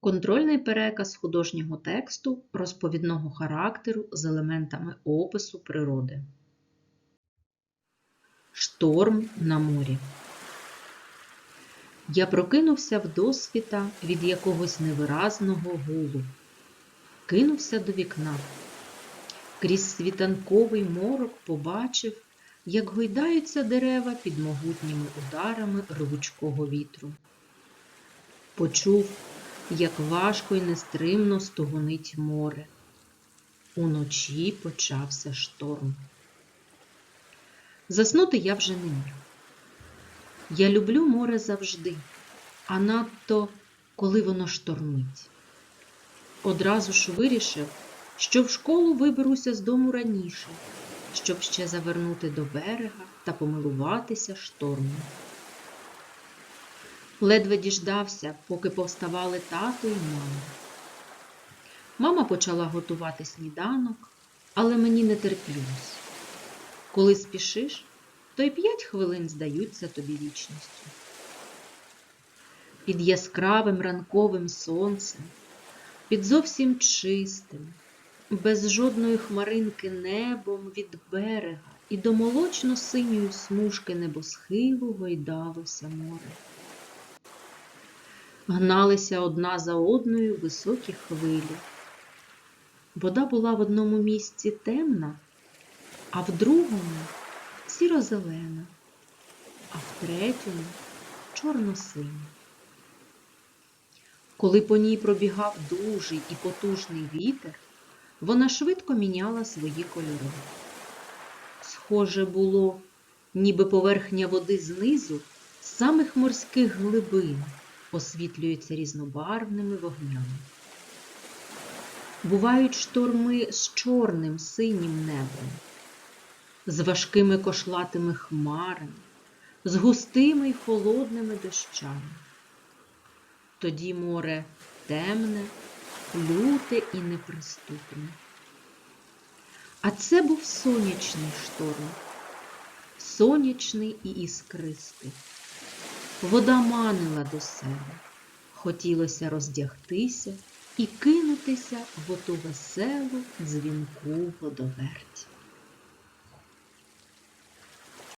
Контрольний переказ художнього тексту розповідного характеру з елементами опису природи. Шторм на морі. Я прокинувся вдосвіта від якогось невиразного гулу. Кинувся до вікна. Крізь світанковий морок побачив, як гойдаються дерева під могутніми ударами рвучкого вітру. Почув, як важко й нестримно стогонить море. Уночі почався шторм. Заснути я вже не міг. Я люблю море завжди, а надто коли воно штормить. Одразу ж вирішив, що в школу виберуся з дому раніше, щоб ще завернути до берега та помилуватися штормом. Ледве діждався, поки повставали тато і мама. Мама почала готувати сніданок, але мені не терпілось. Коли спішиш, то й п'ять хвилин здаються тобі вічністю. Під яскравим ранковим сонцем, під зовсім чистим, без жодної хмаринки небом від берега і до молочно-синьої смужки небосхилу гойдалося море. Гналися одна за одною високі хвилі. Вода була в одному місці темна, а в другому сіро-зелена, а в третьому чорно-синя. Коли по ній пробігав дужий і потужний вітер, вона швидко міняла свої кольори. Схоже було, ніби поверхня води знизу з самих морських глибин освітлюється різнобарвними вогнями. Бувають шторми з чорним синім небом, з важкими кошлатими хмарами, з густими й холодними дощами. Тоді море темне, люте і неприступне. А це був сонячний шторм, сонячний і іскристий. Вода манила до себе, хотілося роздягтися і кинутися в оту веселу дзвінку водоверть.